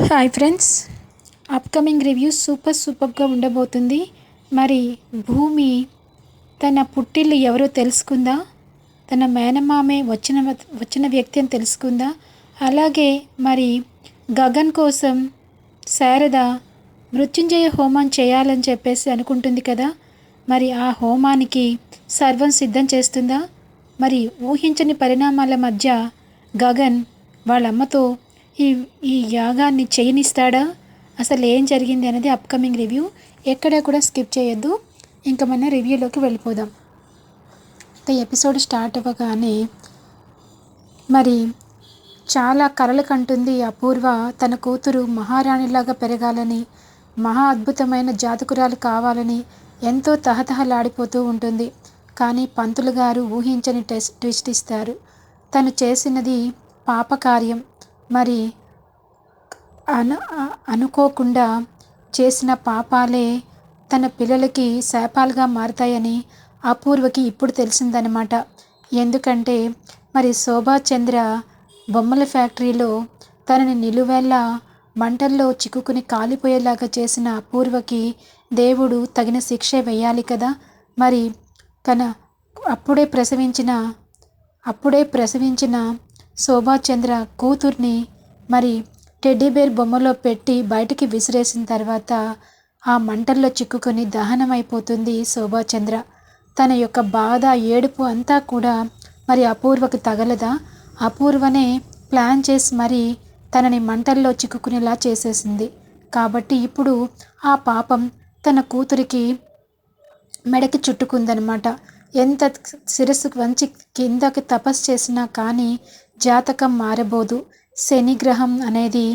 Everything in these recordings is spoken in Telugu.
Hi friends upcoming review super సూపర్గా ఉండబోతుంది. మరి భూమి తన పుట్టిల్లు ఎవరో తెలుసుకుందా? తన మేనమామే వచ్చిన వచ్చిన వ్యక్తి అని తెలుసుకుందా? అలాగే మరి గగన్ కోసం శారద మృత్యుంజయ హోమం చేయాలని చెప్పేసి అనుకుంటుంది కదా? మరి ఆ హోమానికి సర్వం సిద్ధం చేస్తుందా? మరి ఊహించని పరిణామాల మధ్య గగన్ వాళ్ళమ్మతో ఈ ఈ యాగాన్ని చేయనిస్తాడా? అసలు ఏం జరిగింది అనేది అప్కమింగ్ రివ్యూ ఎక్కడ కూడా స్కిప్ చేయొద్దు. ఇంకా మన రివ్యూలోకి వెళ్ళిపోదాం. ఇక ఎపిసోడ్ స్టార్ట్ అవ్వగానే మరి చాలా కలలు కంటుంది అపూర్వ. తన కూతురు మహారాణిలాగా పెరగాలని మహా అద్భుతమైన జాతకురాలు కావాలని ఎంతో తహతహలాడిపోతూ ఉంటుంది. కానీ పంతులు గారు ఊహించని టెస్ట్ ట్విస్ట్ ఇస్తారు. తను చేసినది పాపకార్యం. మరి అను అనుకోకుండా చేసిన పాపాలే తన పిల్లలకి శాపాలుగా మారతాయని అపూర్వకి ఇప్పుడు తెలిసిందనమాట ఎందుకంటే మరి శోభాచంద్ర బొమ్మల ఫ్యాక్టరీలో తనని నిలువెల్ల మంటల్లో చిక్కుకుని కాలిపోయేలాగా చేసిన అపూర్వకి దేవుడు తగిన శిక్ష వేయాలి కదా? మరి తన అప్పుడే ప్రసవించిన అప్పుడే ప్రసవించిన శోభాచంద్ర కూతుర్ని మరి టెడ్డీబేర్ బొమ్మలో పెట్టి బయటికి విసిరేసిన తర్వాత ఆ మంటల్లో చిక్కుకొని దహనం అయిపోతుంది శోభాచంద్ర. తన యొక్క బాధ ఏడుపు అంతా కూడా మరి అపూర్వకు తగలదా? అపూర్వనే ప్లాన్ చేసి మరి తనని మంటల్లో చిక్కుకునేలా చేసేసింది. కాబట్టి ఇప్పుడు ఆ పాపం తన కూతురికి మెడకి చుట్టుకుందనమాట. ఎంత శిరస్సు వంచి కిందకి తపస్సు చేసినా కానీ జాతకం మారబోదు. శనిగ్రహం అనేది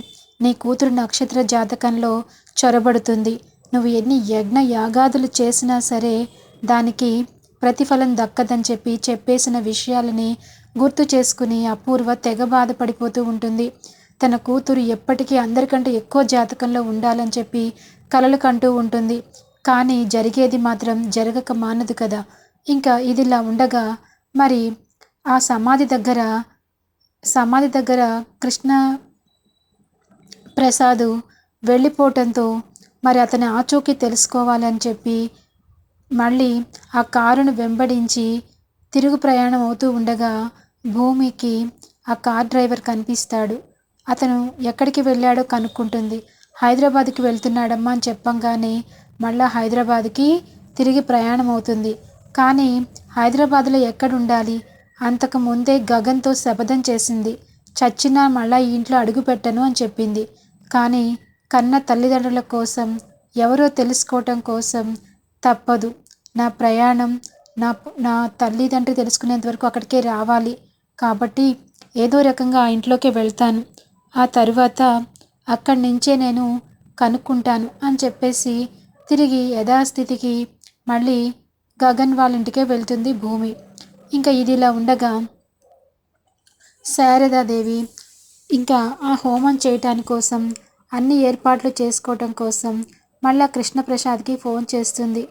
నీ కూతురు నక్షత్ర జాతకంలో చొరబడుతుంది. నువ్వు ఎన్ని యజ్ఞ యాగాదులు చేసినా సరే దానికి ప్రతిఫలం దక్కదని చెప్పి చెప్పేసిన విషయాలని గుర్తు చేసుకుని అపూర్వ తెగ బాధపడిపోతూ ఉంటుంది. తన కూతురు ఎప్పటికీ అందరికంటే ఎక్కువ జాతకంలో ఉండాలని చెప్పి కలలు కంటూ ఉంటుంది. కానీ జరిగేది మాత్రం జరగక మానదు కదా. ఇంకా ఇదిలా ఉండగా మరి ఆ సమాధి దగ్గర సమాధి దగ్గర కృష్ణ ప్రసాద్ వెళ్ళిపోవటంతో మరి అతని ఆచూకీ తెలుసుకోవాలని చెప్పి మళ్ళీ ఆ కారును వెంబడించి తిరుగు ప్రయాణం అవుతూ ఉండగా భూమికి ఆ కార్ డ్రైవర్ కనిపిస్తాడు. అతను ఎక్కడికి వెళ్ళాడో కనుక్కుంటుంది. హైదరాబాద్కి వెళ్తున్నాడమ్మా అని చెప్పంగానే మళ్ళా హైదరాబాద్కి తిరిగి ప్రయాణం అవుతుంది. కానీ హైదరాబాద్లో ఎక్కడ ఉండాలి? అంతకు ముందే గగన్తో శపథం చేసింది. చచ్చినా మళ్ళా ఈ ఇంట్లో అడుగు పెట్టను అని చెప్పింది. కానీ కన్న తల్లిదండ్రుల కోసం ఎవరో తెలుసుకోవటం కోసం తప్పదు. నా ప్రయాణం నా నా తల్లిదండ్రి తెలుసుకునేంత వరకు అక్కడికే రావాలి. కాబట్టి ఏదో రకంగా ఆ ఇంట్లోకి వెళ్తాను. ఆ తరువాత అక్కడి నుంచే నేను కనుక్కుంటాను అని చెప్పేసి తిరిగి యథాస్థితికి మళ్ళీ గగన్ వాళ్ళ ఇంటికే వెళ్తుంది భూమి. ఇంకా ఇది ఇలా ఉండగా శారదాదేవి ఇంకా ఆ హోమం చేయటాని కోసం అన్ని ఏర్పాట్లు చేసుకోవటం కోసం మళ్ళా కృష్ణప్రసాద్కి ఫోన్ చేస్తుంది.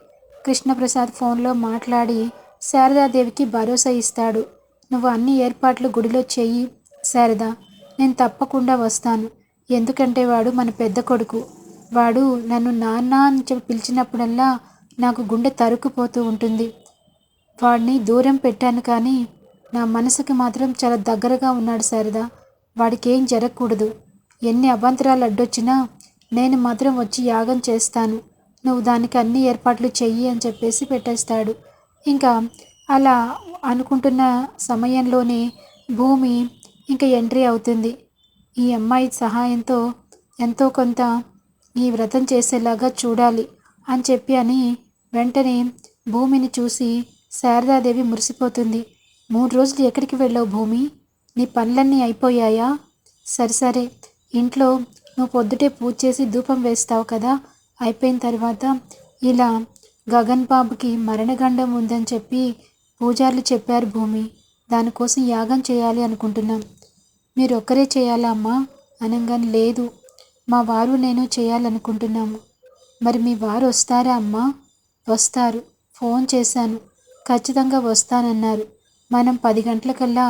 కృష్ణప్రసాద్ ఫోన్లో మాట్లాడి శారదాదేవికి భరోసా ఇస్తాడు. నువ్వు అన్ని ఏర్పాట్లు గుడిలో చెయ్యి శారద. నేను తప్పకుండా వస్తాను. ఎందుకంటే వాడు మన పెద్ద కొడుకు. వాడు నన్ను నాన్న అని చెప్పి పిలిచినప్పుడల్లా నాకు గుండె తరుక్కుపోతూ ఉంటుంది. వాడిని దూరం పెట్టాను కానీ నా మనసుకి మాత్రం చాలా దగ్గరగా ఉన్నాడు శారద. వాడికి ఏం జరగకూడదు. ఎన్ని అభ్యంతరాలు అడ్డొచ్చినా నేను మాత్రం వచ్చి యాగం చేస్తాను. నువ్వు దానికి అన్ని ఏర్పాట్లు చెయ్యి అని చెప్పేసి పెట్టేస్తాడు. ఇంకా అలా అనుకుంటున్న సమయంలోనే భూమి ఇంకా ఎంట్రీ అవుతుంది. ఈ అమ్మాయి సహాయంతో ఎంతో కొంత ఈ వ్రతం చేసేలాగా చూడాలి అని చెప్పి అని వెంటనే భూమిని చూసి శారదాదేవి మురిసిపోతుంది. మూడు రోజులు ఎక్కడికి వెళ్ళావు భూమి? నీ పనులన్నీ అయిపోయాయా? సరే సరే. ఇంట్లో నువ్వు పొద్దుటే పూజ చేసి ధూపం వేస్తావు కదా? అయిపోయిన తర్వాత ఇలా గగన్ బాబుకి మరణగండం ఉందని చెప్పి పూజారులు చెప్పారు భూమి. దానికోసం యాగం చేయాలి అనుకుంటున్నాం. మీరు ఒక్కరే చేయాలా అమ్మా? అనగానే లేదు. మా వారు నేను చేయాలనుకుంటున్నాము. మరి మీ వారు వస్తారా అమ్మా? వస్తారు. ఫోన్ చేశాను. ఖచ్చితంగా వస్తానన్నారు. మనం పది గంటలకల్లా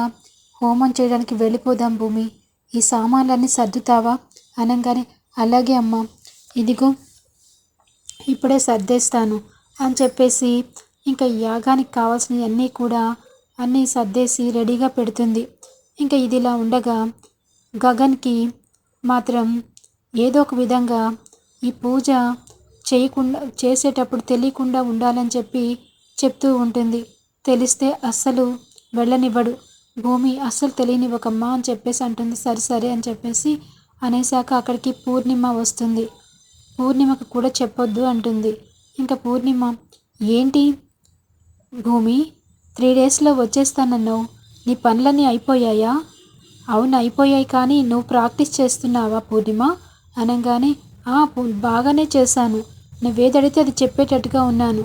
హోమం చేయడానికి వెళ్ళిపోదాం భూమి. ఈ సామాన్లన్నీ సర్దుతావా? అనగానే అలాగే అమ్మ. ఇదిగో ఇప్పుడే సర్దేస్తాను అని చెప్పేసి ఇంకా యాగానికి కావాల్సినవి అన్నీ కూడా అన్నీ సర్దేసి రెడీగా పెడుతుంది. ఇంకా ఇదిలా ఉండగా గగన్కి మాత్రం ఏదో ఒక విధంగా ఈ పూజ చేయకుండా చేసేటప్పుడు తెలియకుండా ఉండాలని చెప్పి చెప్తూ ఉంటుంది. తెలిస్తే అస్సలు వెళ్ళనివ్వడు. భూమి అస్సలు తెలియనివ్వకమ్మా అని చెప్పేసి అంటుంది. సరే సరే అని చెప్పేసి అనేసాక అక్కడికి పూర్ణిమ వస్తుంది. పూర్ణిమకు కూడా చెప్పొద్దు అంటుంది. ఇంకా పూర్ణిమ ఏంటి? భూమి త్రీ డేస్లో వచ్చేస్తానన్నావు. నీ పనులన్నీ అయిపోయాయా? అవును అయిపోయాయి కానీ నువ్వు ప్రాక్టీస్ చేస్తున్నావా పూర్ణిమ? అనగానే బాగానే చేశాను. నువ్వేదడితే అది చెప్పేటట్టుగా ఉన్నాను.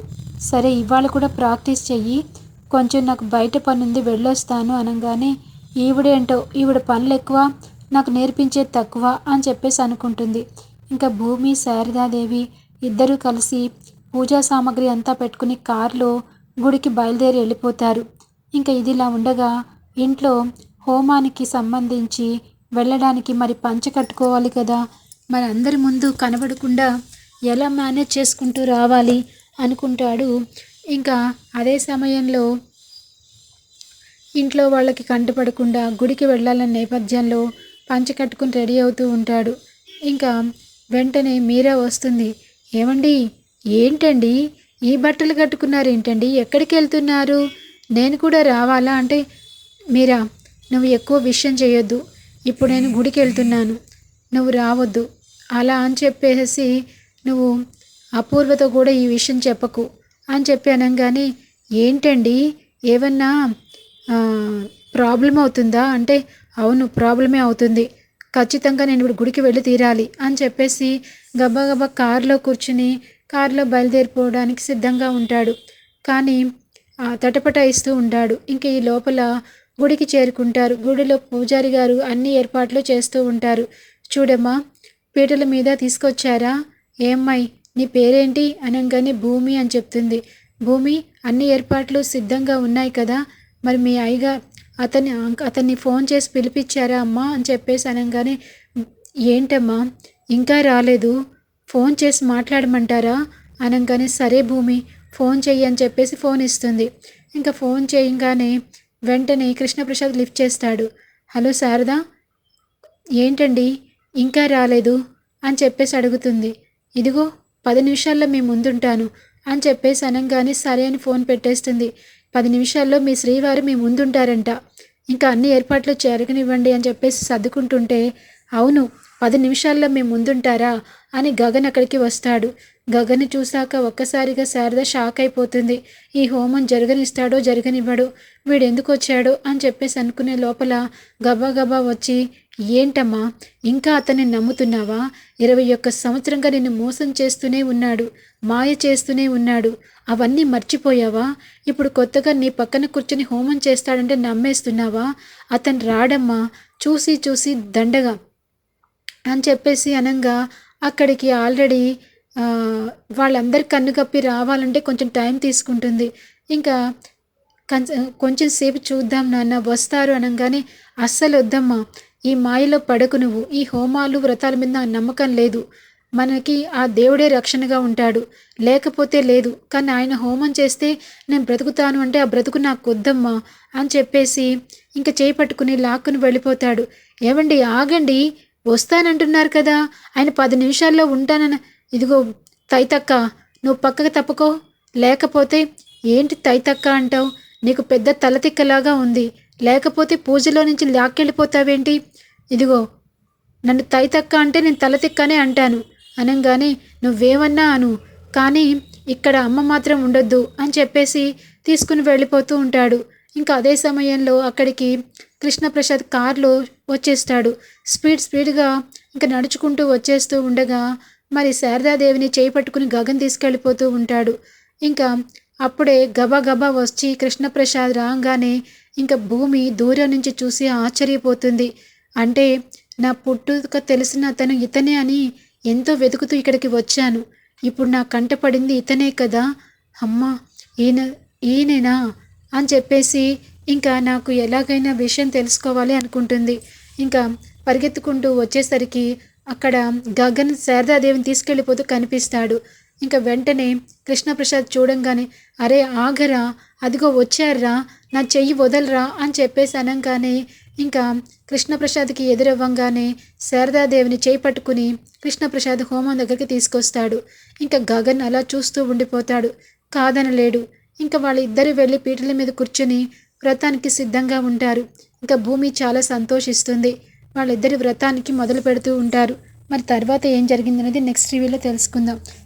సరే ఇవాళ కూడా ప్రాక్టీస్ చెయ్యి. కొంచెం నాకు బయట పనుంది వెళ్ళొస్తాను అనగానే ఈవిడేంటో ఈవిడ పనులు ఎక్కువ నాకు నేర్పించేది తక్కువ అని చెప్పేసి అనుకుంటుంది. ఇంకా భూమి శారదాదేవి ఇద్దరూ కలిసి పూజా సామాగ్రి అంతా పెట్టుకుని కారులో గుడికి బయలుదేరి వెళ్ళిపోతారు. ఇంకా ఇదిలా ఉండగా ఇంట్లో హోమానికి సంబంధించి వెళ్ళడానికి మరి పంచ కట్టుకోవాలి కదా? మరి అందరి ముందు కనబడకుండా ఎలా మేనేజ్ చేసుకుంటూ రావాలి? అనుకుంటాడు. ఇంకా అదే సమయంలో ఇంట్లో వాళ్ళకి కంటపడకుండా గుడికి వెళ్ళాలన్న నేపథ్యంలో పంచ కట్టుకుని రెడీ అవుతూ ఉంటాడు. ఇంకా వెంటనే మీరా వస్తుంది. ఏమండి? ఏంటండి? ఈ బట్టలు కట్టుకున్నారు ఏంటండి ఎక్కడికి వెళ్తున్నారు? నేను కూడా రావాలా? అంటే మీరా నువ్వు ఎక్కువ విషయం చేయొద్దు. ఇప్పుడు నేను గుడికి వెళ్తున్నాను. నువ్వు రావద్దు. అలా అని చెప్పేసి నువ్వు అపూర్వతో కూడా ఈ విషయం చెప్పకు అని చెప్పి అనగానే ఏంటండి? ఏమన్నా ప్రాబ్లం అవుతుందా? అంటే అవును ప్రాబ్లమే అవుతుంది. ఖచ్చితంగా నేను ఇప్పుడు గుడికి వెళ్ళి తీరాలి అని చెప్పేసి గబా గబా కారులో కూర్చుని కారులో బయలుదేరిపోవడానికి సిద్ధంగా ఉంటాడు. కానీ తటపటాయిస్తూ ఉంటాడు. ఇంక ఈ లోపల గుడికి చేరుకుంటారు. గుడిలో పూజారి గారు అన్ని ఏర్పాట్లు చేస్తూ ఉంటారు. చూడమ్మా పీటల మీద తీసుకొచ్చారా? ఏమ్మాయి? నీ పేరేంటి? అనగానే భూమి అని చెప్తుంది. భూమి అన్ని ఏర్పాట్లు సిద్ధంగా ఉన్నాయి కదా? మరి మీ అయ్యగా అతని అతన్ని ఫోన్ చేసి పిలిపించారా అమ్మా అని చెప్పేసి అనగానే ఏంటమ్మా? ఇంకా రాలేదు. ఫోన్ చేసి మాట్లాడమంటారా? అనగానే సరే భూమి ఫోన్ చెయ్యి అని చెప్పేసి ఫోన్ ఇస్తుంది. ఇంకా ఫోన్ చేయగానే వెంటనే కృష్ణప్రసాద్ లిఫ్ట్ చేస్తాడు. హలో శారదా ఏంటండి? ఇంకా రాలేదు? అని చెప్పేసి అడుగుతుంది. ఇదిగో పది నిమిషాల్లో మీ ముందుంటాను అని చెప్పేసి అనగానే సరే అని ఫోన్ పెట్టేస్తుంది. పది నిమిషాల్లో మీ శ్రీవారు మీ ముందుంటారంట. ఇంకా అన్ని ఏర్పాట్లు చేరగనివ్వండి అని చెప్పేసి సర్దుకుంటుంటే అవును పది నిమిషాల్లో మీ ముందుంటారా అని గగన్ అక్కడికి వస్తాడు. గగన్ చూశాక ఒక్కసారిగా శారద షాక్ అయిపోతుంది. ఈ హోమం జరగనిస్తాడో జరగనివ్వడు వీడెందుకు వచ్చాడో అని చెప్పేసి అనుకునే లోపల గబా గబా వచ్చి ఏంటమ్మా? ఇంకా అతన్ని నమ్ముతున్నావా? ఇరవై ఒక్క సంవత్సరంగా నిన్ను మోసం చేస్తూనే ఉన్నాడు మాయ చేస్తూనే ఉన్నాడు. అవన్నీ మర్చిపోయావా? ఇప్పుడు కొత్తగా నీ పక్కన కూర్చొని హోమం చేస్తాడంటే నమ్మేస్తున్నావా? అతను రాడమ్మా చూసి చూసి దండగా అని చెప్పేసి అనంగా అక్కడికి ఆల్రెడీ వాళ్ళందరి కన్ను కప్పి రావాలంటే కొంచెం టైం తీసుకుంటుంది. ఇంకా కొంచెం సేపు చూద్దాం నాన్న వస్తారు అనగానే అస్సలు వద్దమ్మా ఈ మాయలో పడకు నువ్వు. ఈ హోమాలు వ్రతాల మీద నమ్మకం లేదు. మనకి ఆ దేవుడే రక్షణగా ఉంటాడు. లేకపోతే లేదు. కానీ ఆయన హోమం చేస్తే నేను బ్రతుకుతాను అంటే ఆ బ్రతుకు నాకు వద్దమ్మా అని చెప్పేసి ఇంకా చేపట్టుకుని లాక్కుని వెళ్ళిపోతాడు. ఏమండి ఆగండి. వస్తానంటున్నారు కదా. ఆయన పది నిమిషాల్లో ఉంటానని. ఇదిగో తైతక్క నువ్వు పక్కకు తప్పుకో. లేకపోతే ఏంటి తైతక్క అంటావు? నీకు పెద్ద తలతిక్కలాగా ఉంది. లేకపోతే పూజలో నుంచి లాక్కెళ్ళిపోతావేంటి? ఇదిగో నన్ను తైతక్క అంటే నేను తలతిక్కనే అంటాను. అనగానే నువ్వేమన్నా అను కానీ ఇక్కడ అమ్మ మాత్రం ఉండొద్దు అని చెప్పేసి తీసుకుని వెళ్ళిపోతూ ఉంటాడు. ఇంకా అదే సమయంలో అక్కడికి కృష్ణప్రసాద్ కారులో వచ్చేస్తాడు. స్పీడ్ స్పీడ్గా ఇంకా నడుచుకుంటూ వచ్చేస్తూ ఉండగా మరి శారదాదేవిని చేయి పట్టుకుని గగన్ తీసుకెళ్ళిపోతూ ఉంటాడు. ఇంకా అప్పుడే గబా గబా వచ్చి కృష్ణప్రసాద్ రాగానే ఇంకా భూమి దూరం నుంచి చూసి ఆశ్చర్యపోతుంది. అంటే నా పుట్టుక తెలిసిన అతను ఇతనే అని ఎంతో వెతుకుతూ ఇక్కడికి వచ్చాను. ఇప్పుడు నా కంట పడింది ఇతనే కదా? అమ్మ ఈయన ఈయనేనా? అని చెప్పేసి ఇంకా నాకు ఎలాగైనా విషయం తెలుసుకోవాలి అనుకుంటుంది. ఇంకా పరిగెత్తుకుంటూ వచ్చేసరికి అక్కడ గగన్ శారదాదేవిని తీసుకెళ్ళిపోతూ కనిపిస్తాడు. ఇంకా వెంటనే కృష్ణప్రసాద్ చూడంగానే అరే ఆగరా అదిగో వచ్చారా నా చెయ్యి వదలరా అని చెప్పేసి అనగానే ఇంకా కృష్ణప్రసాద్కి ఎదురవ్వంగానే శారదాదేవిని చేయి పట్టుకుని కృష్ణప్రసాద్ హోమం దగ్గరికి తీసుకొస్తాడు. ఇంకా గగన్ అలా చూస్తూ ఉండిపోతాడు. కాదనలేడు. ఇంకా వాళ్ళిద్దరూ వెళ్ళి పీటల మీద కూర్చుని వ్రతానికి సిద్ధంగా ఉంటారు. ఇంకా భూమి చాలా సంతోషిస్తుంది. వాళ్ళిద్దరి వ్రతానికి మొదలు పెడుతూ ఉంటారు. మరి తర్వాత ఏం జరిగిందనేది నెక్స్ట్ రివ్యూలో తెలుసుకుందాం.